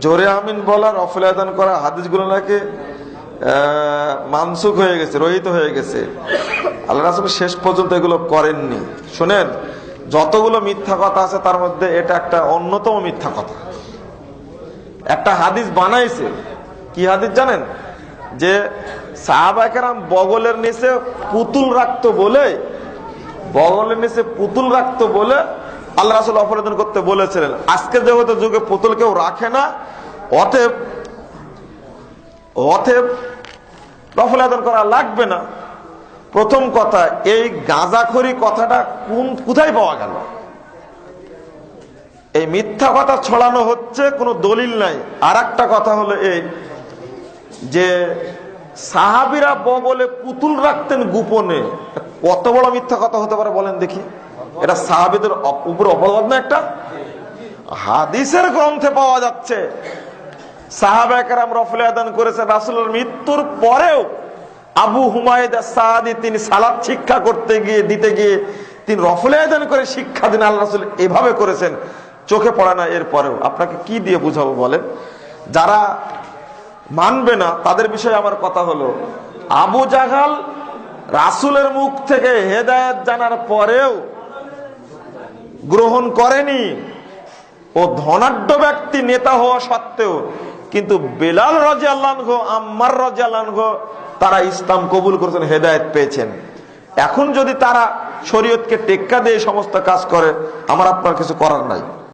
জোরে আমিন বলার অফলায়দান করা হাদিসগুলো নাকি আহ, মানসুখ হয়ে গেছে রহিত হয়ে গেছে। আল্লাহ রাসুল শেষ পর্যন্ত এগুলো করেননি। শোনেন যতগুলো মিথ্যা কথা আছে তার মধ্যে এটা একটা অন্যতম মিথ্যা কথা। একটা হাদিস বানাইছে। কি হাদিস জানেন? যে সাহাবাকেরাম বগলের নিচে পুতুল রাখতো বলে বগলের নিচে পুতুল রাখতো বলে আল্লাহ রাসুল অপরাধন করতে বলেছিলেন, আজকে যেহেতু যুগে পুতুল কেউ রাখে না, অতএব অতএব নফল আদান করা লাগবে না। প্রথম কথা, এই গাঁজাখড়ি কথাটা কোন, কোথায় পাওয়া গেল? এই মিথ্যা কথা ছড়ানো হচ্ছে, কোনো দলিল নাই। আর একটা কথা হলো এই যে সাহাবিরা বগলে পুতুল রাখতেন গোপনে। কত বড় মিথ্যা কথা হতে পারে বলেন দেখি। এটা সাহাবিদের উপর অপরাধ না একটা? হাদিসের গ্রন্থে পাওয়া যাচ্ছে। সাহাবাহাম রফলে আদান করেছে, রাসুলের মৃত্যুর পরেও আবু হুমায়দ সাদি তিনি সালাদ শিক্ষা করতে গিয়ে, দিতে গিয়ে তিনি রফলে আদান করে শিক্ষা দিন, আল্লাহ রাসুল এভাবে করেছেন। চোখে পড়ে না, এর পরেও। আপনাকে কি দিয়ে বুঝাবো বলেন? যারা মানবে না, তাদের বিষয়ে আমার কথা হলো, আবু জাহাল রাসুলের মুখ থেকে হেদায়ত জানার পরেও গ্রহণ করেনি। ও ধনাঢ্য ব্যক্তি নেতা হওয়া সত্ত্বেও, কিন্তু বেলাল রাজিয়ালঘ আম্মার রাজি আল্লাহ তারা ইসলাম কবুল করেছেন, হেদায়ত পেয়েছেন। এখন যদি তারা শরীয়তকে টেক্কা দিয়ে সমস্ত কাজ করে, আমার আপনার কিছু করার নাই।